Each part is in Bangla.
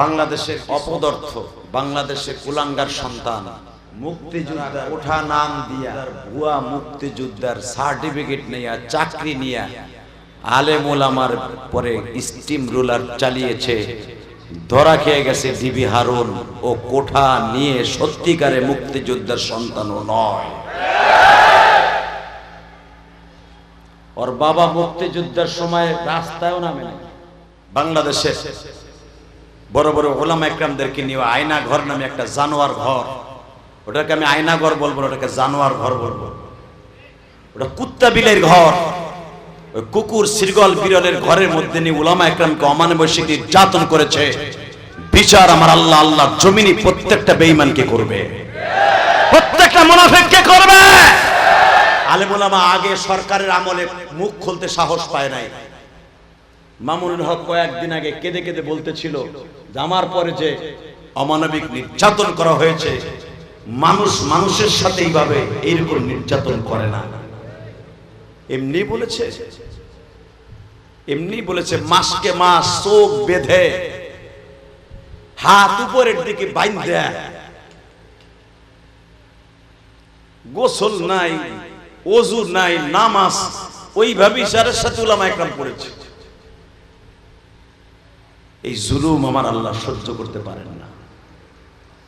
বাংলাদেশের অপদর্থ, বাংলাদেশের কুলাঙ্গার সন্তান মুক্তিযোদ্ধা ওঠা নাম দিয়া, ভুয়া মুক্তিযোদ্ধার সার্টিফিকেট নিয়ে, চাকরি নিয়ে, আলেম ওলামার পরে স্টিম রুলার চালিয়েছে, ধরা খেয়ে গেছে ডিবি হারুন ও কোঠা নিয়ে সত্যিকারে মুক্তিযোদ্ধার সন্তানও নয়। ওর বাবা মুক্তিযোদ্ধার সময় রাস্তায়ও নামে নাই। বাংলাদেশের বড় বড় ওলামা একরামদেরকে নিয়ে আয়না ঘর নামে একটা জানোয়ার ঘর। ওটাকে আমি আয়না ঘর বলব ওটাকে জানোয়ার ঘর বলব। ওটা কুত্তা বিলের ঘর। ওই কুকুর সিরগল বিরলের ঘরের মধ্যে নিয়ে উলামা একরামকে অমানবৈশিক নির্যাতন করেছে। বিচার আমার আল্লাহ আল্লাহ জমিনি প্রত্যেকটা বেঈমানকে করবে। প্রত্যেকটা মুনাফিককে করবে। আলেমুলামা আগে সরকারের আমলে মুখ খুলতে সাহস পায় নাই। মামুনুল হক কয়েকদিন আগে কেঁদে কেঁদে বলতেছিল আমার পরে যে অমানবিক নির্যাতন করা হয়েছে, মানুষ মানুষের সাথে এইভাবে এইরকম নির্যাতন করে না। এমনি বলেছে এমনি বলেছে, মাসকে মাস চোখ বেঁধে, হাত উপরের দিকে বাইন দেয় গোসল নাই, অজু নাই, নামাজ ওইভাবে ইশারের সাথে উলামা একরাম পড়েছে। এই জুলুম আমার আল্লাহ সহ্য করতে পারেন না।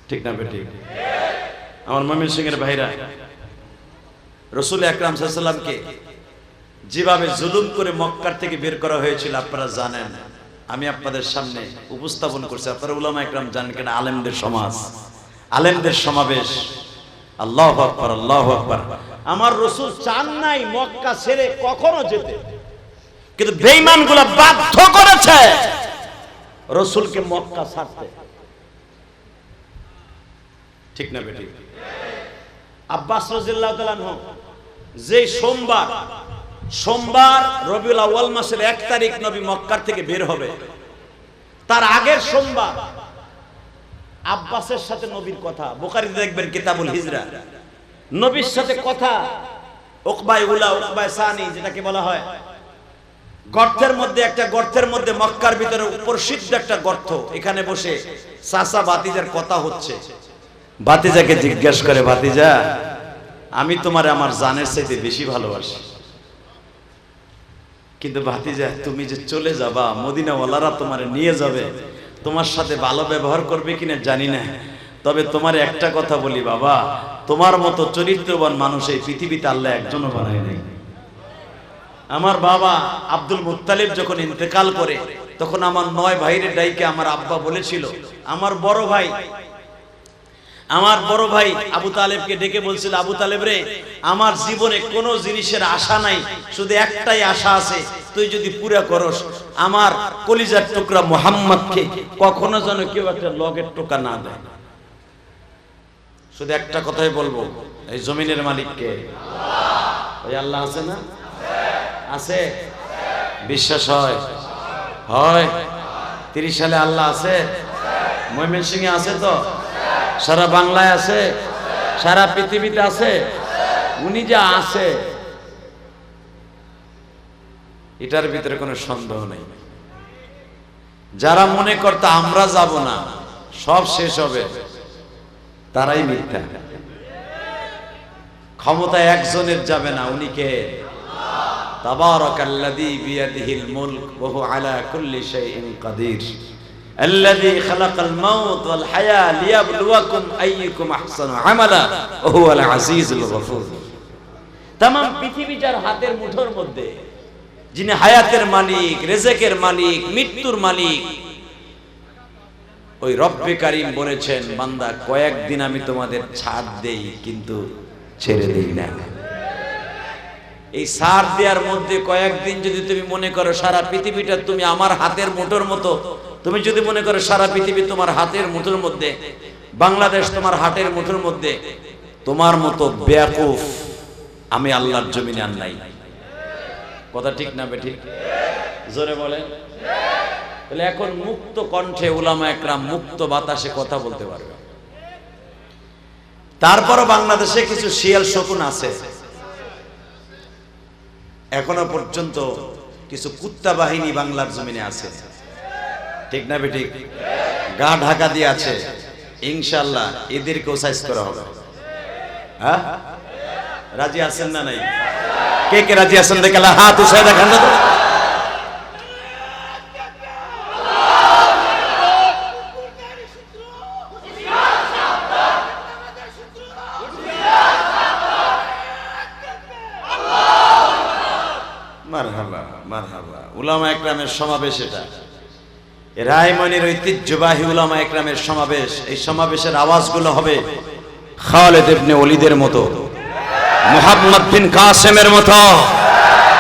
ঠিক না বেটি? আমার মমিন সিং এর ভাইরা, রসুল আকরাম সাল্লামকে যেভাবে জুলুম করে মক্কার থেকে বের করা হয়েছিল, আপনারা জানেন। আমি আপনাদের সামনে উপস্থাপন করছি। আপনারা উলামা একরাম জানেন কেন? আলেমদের সমাজ। আলেমদের সমাবেশ। আল্লাহ আকবর আল্লাহ আকবর। আমার রসুল চান নাই মক্কা ছেড়ে কখনো যেতে। কিন্তু বেইমানগুলা বাধ্য করেছে। রসুলকে মক্কা ছাড়তে। ঠিক না বেটি? আব্বাস রাজিল্লাহ যে সোমবার সোমবার রবিউল আউয়াল মাসের এক তারিখ নবী মক্কার থেকে বের হবে, তার আগের সোমবার আব্বাসের সাথে নবীর কথা বোকারিতে দেখবেন কিতাবুল হিজরা। নবীর সাথে কথা ওকবাই উলা ওকবাই সানি, যেটাকে বলা হয়। গর্তের মধ্যে, একটা গর্তের মধ্যে মক্কার ভিতরে প্রসিদ্ধ একটা গর্ত। এখানে বসে সাসা বাতিজার কথা হচ্ছে। বাতিজাকে জিজ্ঞেস করে বাতিজা আমি তোমার আমার জানের চাইতে বেশি ভালোবাসি। কিন্তু ভাতিজা, তুমি যে চলে যাবা, মদিনাওয়ালারা তোমার নিয়ে যাবে, তোমার সাথে ভালো ব্যবহার করবে কিনা জানি না। তবে তোমার একটা কথা বলি বাবা, তোমার মতো চরিত্রবান মানুষ এই পৃথিবীতে আল্লাহ একজনও বানায় নাই। আমার বাবা আব্দুল মুত্তালিব যখন ইন্তেকাল করে, তখন আমার নয় ভাইয়ের ডাইকে আমার আব্বা বলেছিল, আমার বড় ভাই। আমার বড় ভাই আবু তালেবকে ডেকে বলছিল, আবু তালেব রে, আমার জীবনে কোনো জিনিসের আশা নাই, শুধু একটাই আশা আছে, তুই যদি পুরা করস, আমার কলিজার টুকরা মোহাম্মদকে কখনো যেন কেউ একটা লগের টোকা না দেয়। শুধু একটা কথাই বলব, এই জমিনের মালিককে। আল্লাহ আছে না? আছে? বিশ্বাস হয়? তিরিশ সালে আল্লাহ আছে? ময়মন সিংহে আছে তো? সারা বাংলায় আছে? সারা পৃথিবীতে আছে? উনি যা আছে, এটার ভিতরে কোনো সন্দেহ নেই। যারা মনে করতো আমরা যাব না, সব শেষ হবে, তারাই মিথ্যা। ক্ষমতা একজনের যাবে না, উনি কে? الذي خلق الموت والحياة ليبلوكم أيكم أحسن عملا وهو العزيز الغفور পৃথিবী যার হাতের মুঠোর মধ্যে, যিনি হায়াতের মালিক, রেজেকের মালিক, মৃত্যুর মালিক, ওই রব্বে কারিম বলেছেন, বান্দা, কয়েকদিন আমি তোমাদের ছাড় দেই, কিন্তু ছেড়ে দেই না। এই সার দেওয়ার মধ্যে কয়েকদিন যদি তুমি মনে করো সারা পৃথিবীটা তুমি আমার হাতের মুঠোর মতো, তুমি যদি মনে করো সারা পৃথিবী তোমার হাতের মুঠোর মধ্যে, বাংলাদেশ তোমার হাতের মুঠোর মধ্যে, তোমার মতো বেয়াকুফ আমি আল্লাহর জমিনে আর নাই। কথা ঠিক না বে ঠিক? জোরে বলে তাহলে এখন মুক্ত কণ্ঠে উলামা একরাম মুক্ত বাতাসে কথা বলতে পারবে। তারপরও বাংলাদেশে কিছু শিয়াল শকুন আছে। এখনও পর্যন্ত কিছু কুত্তা বাহিনী বাংলার জমিনে আছে। ঠিক না বেঠিক গা ঢাকা দিয়ে আছে। ইনশাল্লাহ এদেরকেও সাইজ করা হবে। হ্যাঁ? রাজি আছেন না নাই? কে কে রাজি আছেন দেখে হাত উঠায় দেখান না উলামা একরামের সমাবেশ এটা। রায়মনির ঐতিহ্যবাহী উলামা একরামের সমাবেশ। এই সমাবেশের আওয়াজগুলো হবে খালেদ ইবনে ওলিদের মতো, মুহাম্মদ বিন কাসেমের মতো।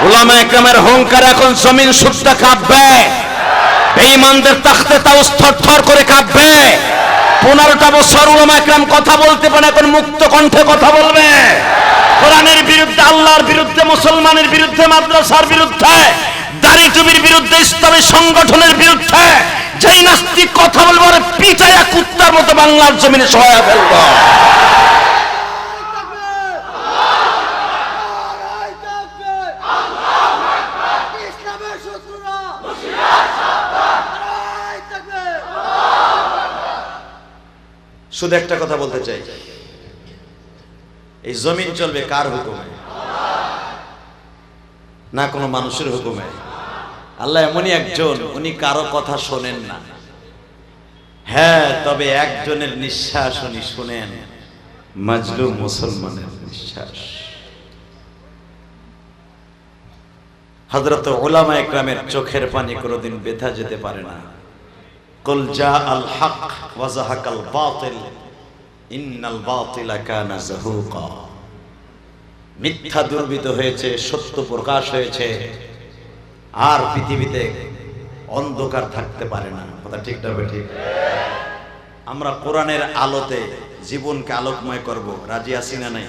উলামা একরামের হুঙ্কার এখন জমিন শুদ্ধ কাঁপবে। বেঈমানদের তাখতে তাও থরথর করে কাঁপবে। পনেরোটা বছর উলামা একরাম কথা বলতে পারে, এখন মুক্ত কণ্ঠে কথা বলবে। কোরআনের বিরুদ্ধে, আল্লাহর বিরুদ্ধে, মুসলমানের বিরুদ্ধে, মাদ্রাসার বিরুদ্ধে দাড়ি টুবির বিরুদ্ধে ইসলামী সংগঠনের বিরুদ্ধে যেই নাস্তিক কথা বলব ওরে পিটাইয়া কুত্তার মতো বাংলার জমিনে সহায় ফেলব শুধু একটা কথা বলতে চাই। এই জমিন চলবে কার হুকুমে? না কোনো মানুষের হুকুমে? আল্লাহ এমনই একজন, উনি কারও কথা শোনেন না। হ্যাঁ তবে একজনের নিঃশ্বাস উনি শোনেন। মাজলুম মুসলমানের নিঃশ্বাস। হজরত ওলামা একরামের চোখের পানি কোনোদিন বেথা যেতে পারে না। কলজা আল হক ওয়াজাহাক আল বাতিল, ইন্নাল কানা জাহুকা। মিথ্যা দুর্বিত হয়েছে, সত্য প্রকাশ হয়েছে। আর পৃথিবীতে অন্ধকার থাকতে পারে না। কথা ঠিক না ঠিক আমরা কোরআনের আলোতে জীবনকে আলোকময় করব। রাজি আছি না নাই?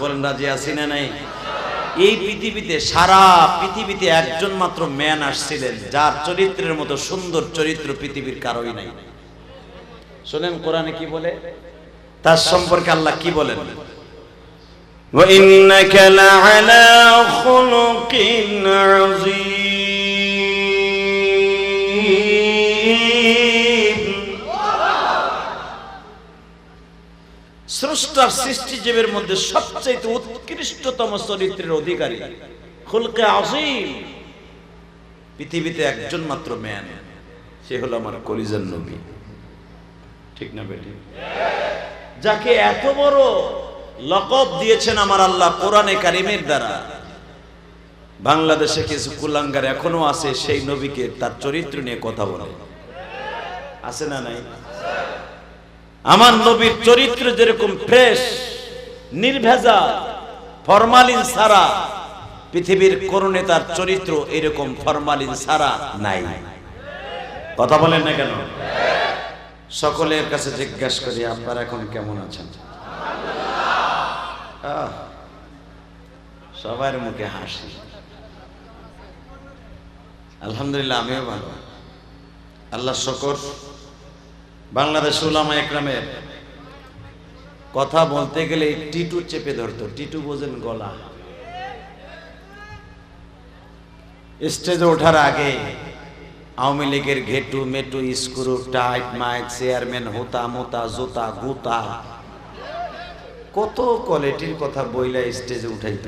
বলেন, রাজি আছি না নাই? এই পৃথিবীতে, সারা পৃথিবীতে একজন মাত্র ম্যান আসছিলেন, যার চরিত্রের মতো সুন্দর চরিত্র পৃথিবীর কারোই নাই। শোনেন, কোরআনে কি বলে? তার সম্পর্কে আল্লাহ কি বলেন? وإنك لعلى خلق عظيم স্রষ্টার সৃষ্টিজীবের মধ্যে সবচেয়ে উৎকৃষ্টতম চরিত্রের অধিকারী খুলকে আজিম পৃথিবীতে একজন মাত্র ম্যান সে হলো আমার কলিজান নবী ঠিক না বেটি যাকে এত বড় লকব দিয়েছেন আমার আল্লাহ কোরআনে কারিমের দ্বারা। বাংলাদেশে কিছু কুলাঙ্গার এখনও আছে, সেই নবীকে তার চরিত্র নিয়ে কথা বলে। আছে না নাই? আমার নবীর চরিত্র যেরকম ফ্রেশ নির্ভেজা ফরমালিন সারা পৃথিবীর কোন নেতার চরিত্র এরকম ফরমালিন সারা নাই। কথা বলেন না কেন? সকলের কাছে জিজ্ঞাসা করি, আপনারা এখন কেমন আছেন? সবার মুখে হাসি। আলহামদুলিল্লাহ, আমিও ভালো। আল্লাহ শকর। বাংলাদেশ উলামা একরামের কথা বলতে গেলে টিটু চেপে ধরতো। টিটু বোঝেন গলা। স্টেজে ওঠার আগে আওয়ামী লীগের ঘেটু মেটু, স্ক্রু, টাইট মাইক, চেয়ারম্যান, হোতা মোতা, জোতা, গুতা কত কোয়ালিটির কথা বইলা স্টেজে উঠাইত।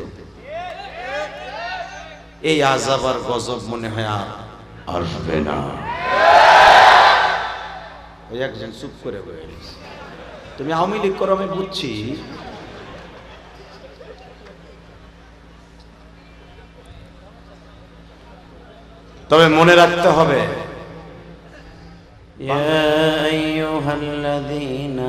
এই আজাব আর গজব মনে হয় আর আসবে না। ওই একজন চুপ করে বয়ে তুমি আওয়ামী লীগ করো, আমি বুঝছি। তবে মনে রাখতে হবে, ইয়া আইয়ুহাল্লাযীনা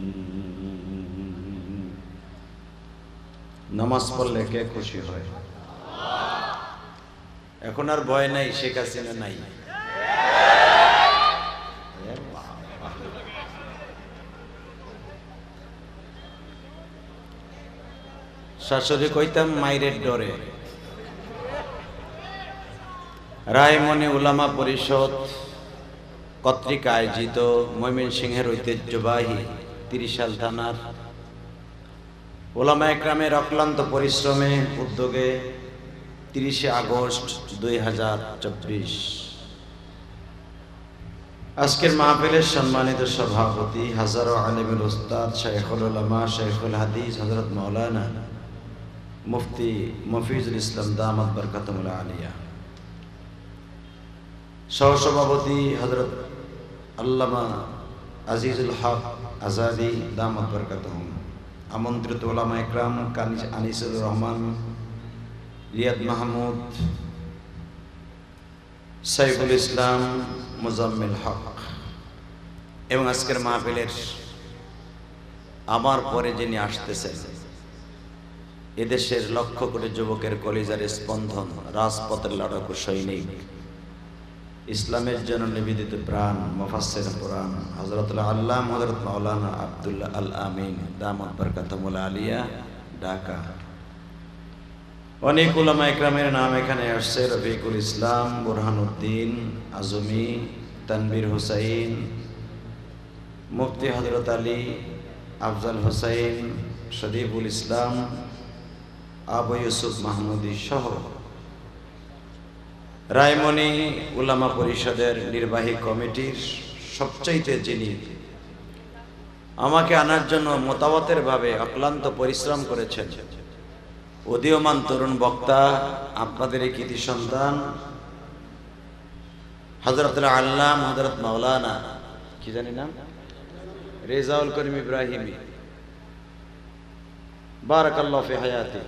নামাজ পড়লে কে খুশি হয়? এখন আর ভয় নাই, শেখ হাসিনা নাই। শাশুড়ি কইতাম, মাইরের ডরে। রায়মণি উলামা পরিষদ কর্তৃক আয়োজিত ময়মনসিংহের ঐতিহ্যবাহী তিরিশাল থানার ওলামা একরামের অক্লান্ত পরিশ্রমে উদ্যোগে তিরিশে আগস্ট দুই হাজার চব্বিশ। আজকের মাহফিলের সম্মানিত সভাপতি হাজারো আলিমুল উস্তাদ শেখুল উলামা শেখুল হাদিস হজরত মৌলানা মুফতি মফিজুল ইসলাম দামাত বরকাতমুল আলিয়া। সহসভাপতি হজরত আল্লামা আজিজুল হক আজাদি দামাত বরকাতহম। আমন্ত্রিত ওলামা একরাম কানিস আনিসুর রহমান, রিয়াদ মাহমুদ, সাইফুল ইসলাম, মুজাম্মিল হক। এবং আজকের মাহফিলের আমার পরে যিনি আসতেছেন, এদেশের লক্ষ কোটি যুবকের কলিজার স্পন্দন, রাজপথের লড়াকু সৈনিক ইসলামের জন্য নিবেদিত প্রাণ, মুফাসসির কোরআন। হযরতুল আল্লাহ হযরত মাওলানা আব্দুল্লাহ আল আমিন, দামাত বরকাতুল আলিয়া, ঢাকা। অনেক উলামা একরামের নাম এখানে আসছে, রফিকুল ইসলাম, বুরহানুদ্দিন, আজমি তানবীর হুসাইন, মুফতি হজরত আলী, আফজাল হুসাইন, শরীফুল ইসলাম, আবু ইউসুফ মাহমুদি সহ রায়মণি উলামা পরিষদের নির্বাহী কমিটির সবচাইতে যিনি আমাকে আনার জন্য মতামতের ভাবে অক্লান্ত পরিশ্রম করেছেন, উদীয়মান তরুণ বক্তা, আপনাদের এই কৃতি সন্তান হজরত আল্লাহ হজরত মাওলানা, কি জানি নাম? রেজাউল করিম ইব্রাহিমি। বারাকাল্লাহ হায়াতি।